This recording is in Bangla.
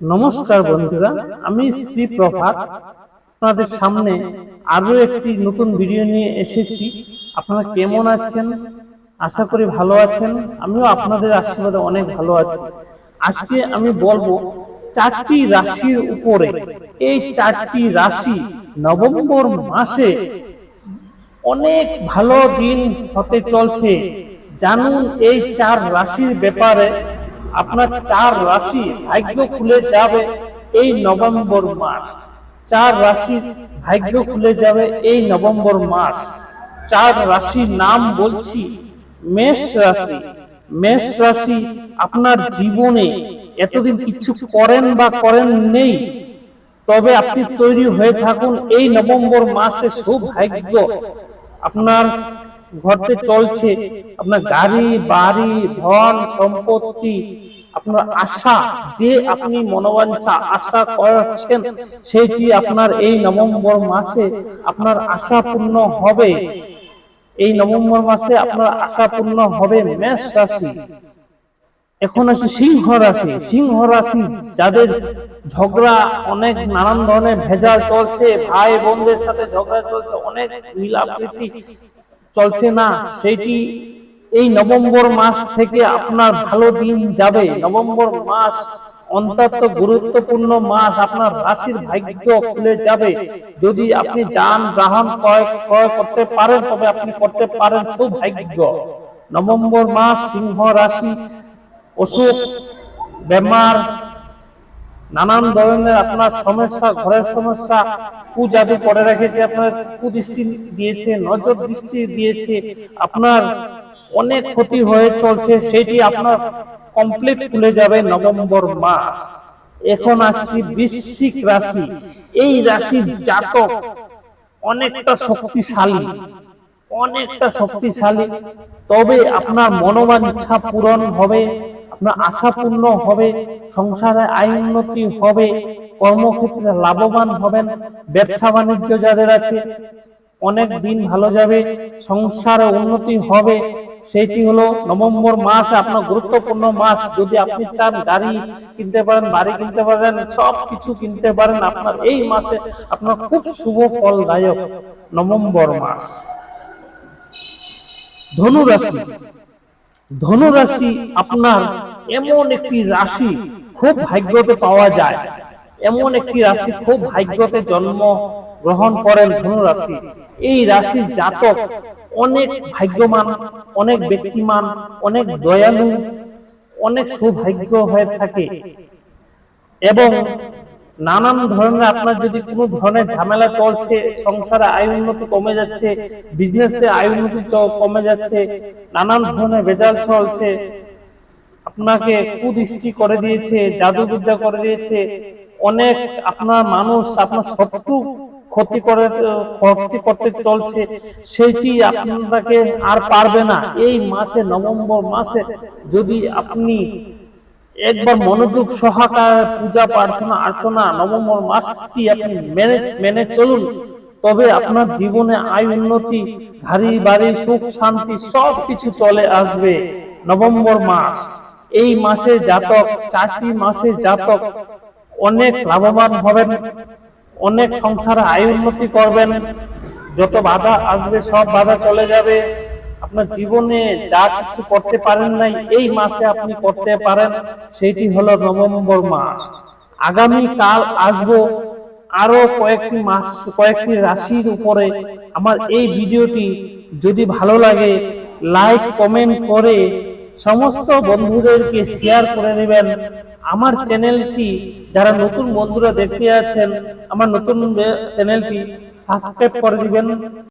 নমস্কার বন্ধুরা, আমি শ্রী প্রভাত। আপনাদের সামনে আরও একটি নতুন ভিডিও নিয়ে এসেছি। আপনারা কেমন আছেন? আশা করি ভালো আছেন। আমিও আপনাদের আশীর্বাদে অনেক ভালো আছি। আজকে আমি বলব, চারটি রাশির উপরে, এই চারটি রাশি নভেম্বর মাসে অনেক ভালো দিন হতে চলছে। জানুন, এই চার রাশির ব্যাপারে আপনার চার রাশি ভাগ্য খুলে যাবে এই নভেম্বর মাস। চার রাশি ভাগ্য খুলে যাবে এই নভেম্বর মাস। চার রাশির নাম বলছি মেষ রাশি। মেষ রাশি আপনার জীবনে এতদিন কিছু করেন বা করেন নেই, তবে আপনি তৈরি হয়ে থাকুন এই নভেম্বর মাসে সৌভাগ্য। আপনার ঘরতে চলছে আপনার গাড়ি, বাড়ি, ধন, সম্পত্তি, আপনার আশা, যে আপনি মনোবাঞ্ছা, আশা করছেন সেটি আপনার এই নভেম্বর মাসে আপনার আশা পূর্ণ হবে। এই নভেম্বর মাসে আপনার আশা পূর্ণ হবে মেষ রাশি। এখন আছে সিংহ রাশি। সিংহ রাশি যাদের ঝগড়া অনেক নানান ধরনের ভেজাল চলছে ভাই বোনদের সাথে ঝগড়া চলছে, অনেক মিলাপ্রীতি চলছে না। সেটি এই নভেম্বর মাস থেকে আপনার ভালো দিন যাবে। নভেম্বর মাস অন্তত গুরুত্বপূর্ণ মাস। আপনার রাশির ভাগ্য খুলে যাবে। যদি আপনি যান বাহন ক্রয় ক্রয় করতে পারেন, তবে আপনি করতে পারেন সৌভাগ্য। নভেম্বর মাস সিংহ রাশি, অসুখ, বেমার নানান ধরনের আপনার সমস্যা, ঘরের সমস্যা, কুজাদু করে রেখেছে, আপনার কুদৃষ্টি দিয়েছে, নজর দৃষ্টি দিয়েছে, আপনার অনেক ক্ষতি হয়ে চলছে, সেটি আপনার কমপ্লিট খুলে যাবে নভেম্বর মাস। এখন আসছি বৃশ্চিক রাশি। এই রাশির জাতক অনেকটা শক্তিশালী অনেকটা শক্তিশালী, তবে আপনার মনোবাঞ্ছা পূরণ হবে। আপনার আশা পূর্ণ হবে, সংসারে আয় উন্নতি হবে, কর্মক্ষেত্রে লাভবান হবেন, ব্যবসা বাণিজ্য যাদের আছে, অনেক দিন ভালো যাবে, সংসারে উন্নতি হবে সেটি হলো নভেম্বর মাস আপনার গুরুত্বপূর্ণ মাস। যদি আপনি চান গাড়ি কিনতে পারেন, বাড়ি কিনতে পারেন, সব কিছু কিনতে পারেন, আপনার এই মাসে আপনার খুব শুভ ফলদায়ক নভেম্বর মাস। ধনু রাশি ধনু রাশি আপনার এমন একটি রাশি খুব ভাগ্যতে পাওয়া যায়। এমন একটি রাশি খুব ভাগ্যতে জন্ম গ্রহণ করেন ধনুরাশি। এই রাশির জাতক অনেক ভাগ্যমান, অনেক ব্যক্তিমান, অনেক দয়ালু, অনেক সৌভাগ্য হয়ে থাকে। এবং নানান ধরনের আপনার যদি কোনো ধরনের ঝামেলা চলছে, সংসারে আয় উন্নতি কমে যাচ্ছে বিজনেসে আয় উন্নতি কমে যাচ্ছে, নানান ধরনের ভেজাল চলছে, আপনাকে কুদৃষ্টি করে দিয়েছে, জাদুবিদ্যা করে দিয়েছে, অনেক আপনার মানুষ আপনার শত্রু ক্ষতি করে, ক্ষতি করতে চলছে সেটি আপনাকে আর পারবে না। এই মাসে নভেম্বর মাসে যদি আপনি একবার মনোযোগ সহকারে পূজা, প্রার্থনা, অর্চনা নভেম্বর মাসটি আপনি মেনে মেনে চলুন। তবে আপনার জীবনে আয়, উন্নতি গাড়ি বাড়ি, সুখ, শান্তি সব কিছু চলে আসবে নভেম্বর মাস। এই মাসে জাতক, চারটি মাসে জাতক, অনেক লাভবান হবেন, অনেক সংসারে আয়, উন্নতি করবেন। যত বাধা আসবে, সব বাধা চলে যাবে। আপনার জীবনে যা কিছু করতে পারেন নাই, এই মাসে আপনি করতে পারেন সেটি হলো নভেম্বর মাস। আগামী কাল আসব, আরও কয়েকটি মাস, কয়েকটি রাশির উপরে। আমার এই ভিডিওটি যদি ভালো লাগে, লাইক, কমেন্ট করে সমস্ত বন্ধুদেরকে শেয়ার করে নেবেন। আমার চ্যানেলটি, যারা নতুন বন্ধুরা দেখতে আছেন, আমার নতুন চ্যানেলটি সাবস্ক্রাইব করে দিবেন।